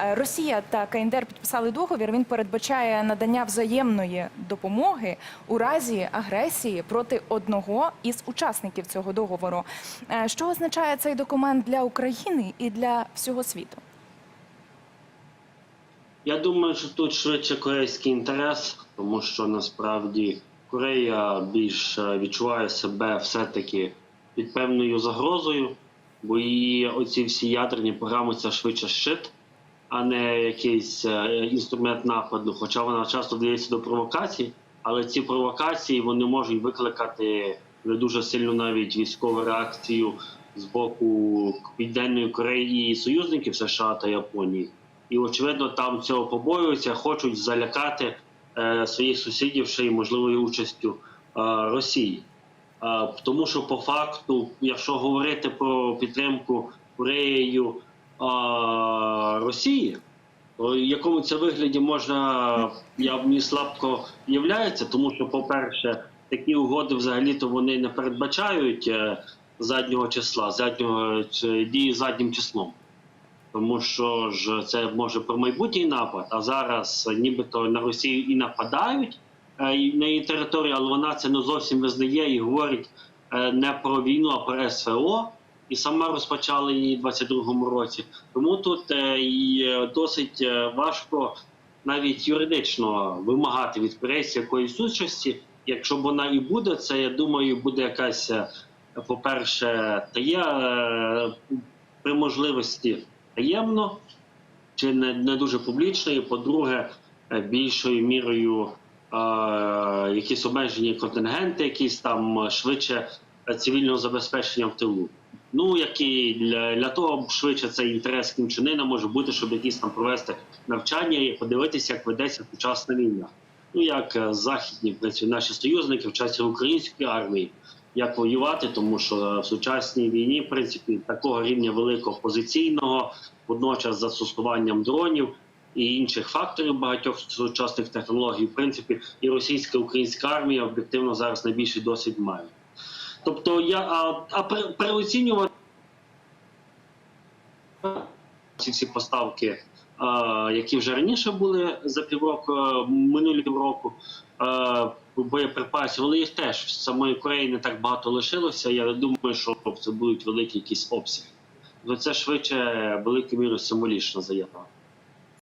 Е, Росія та КНДР підписали договір. Він передбачає надання взаємної допомоги у разі агресії проти одного із учасників цього договору. Е, Що означає цей документ для України і для всього світу? Я думаю, що тут швидше корейський інтерес, тому що насправді Корея більш е, відчуває себе все-таки під певною загрозою, бо її оці всі ядерні програми це швидше щит, а не якийсь е, інструмент нападу. Хоча вона часто вдається до провокацій, але ці провокації вони можуть викликати не дуже сильну навіть військову реакцію з боку Південної Кореї і союзників США та Японії. І очевидно, там цього побоюються, хочуть залякати е, своїх сусідів ще й можливою участю е, Росії. Е, тому що по факту, якщо говорити про підтримку Кореєю е, Росії, якому це вигляді можна, я мені слабко являється, тому що, по-перше, такі угоди взагалі-то вони не передбачають е, заднього числа, заднього дії заднім числом тому що ж це може про майбутній напад. А зараз нібито на Росію і нападають е, на її територію, але вона це не зовсім визнає і говорить е, не про війну, а про СВО. І сама розпочала її у 22-му році. Тому тут е, і досить е, важко навіть юридично вимагати від корейців якоїсь участі. Якщо б вона і буде, це я думаю, буде якась, е, по-перше, тає е, при можливості таємно чи не, не дуже публічно, і по-друге, більшою мірою е, якісь обмежені контингенти, якісь там швидше цивільного забезпечення в тилу. Ну, які для, для того швидше цей інтерес Ына може бути, щоб якісь там провести навчання і подивитися, як ведеться сучасна війна. Ну як е, західні принципі, наші союзники вчаться в українській армії, як воювати, тому що в сучасній війні, в принципі, такого рівня великого позиційного, водночас застосуванням дронів і інших факторів багатьох сучасних технологій, в принципі, і російська українська армія об'єктивно зараз найбільший досвід мають. Тобто я а, а переоцінювати ці поставки, а, які вже раніше були за півроку, минулі півроку. Боєприпасів, але їх теж в самої Кореї не так багато лишилося. Я думаю, що це будуть великі якісь обсяги. Ну, це швидше великою мірою символічна заява.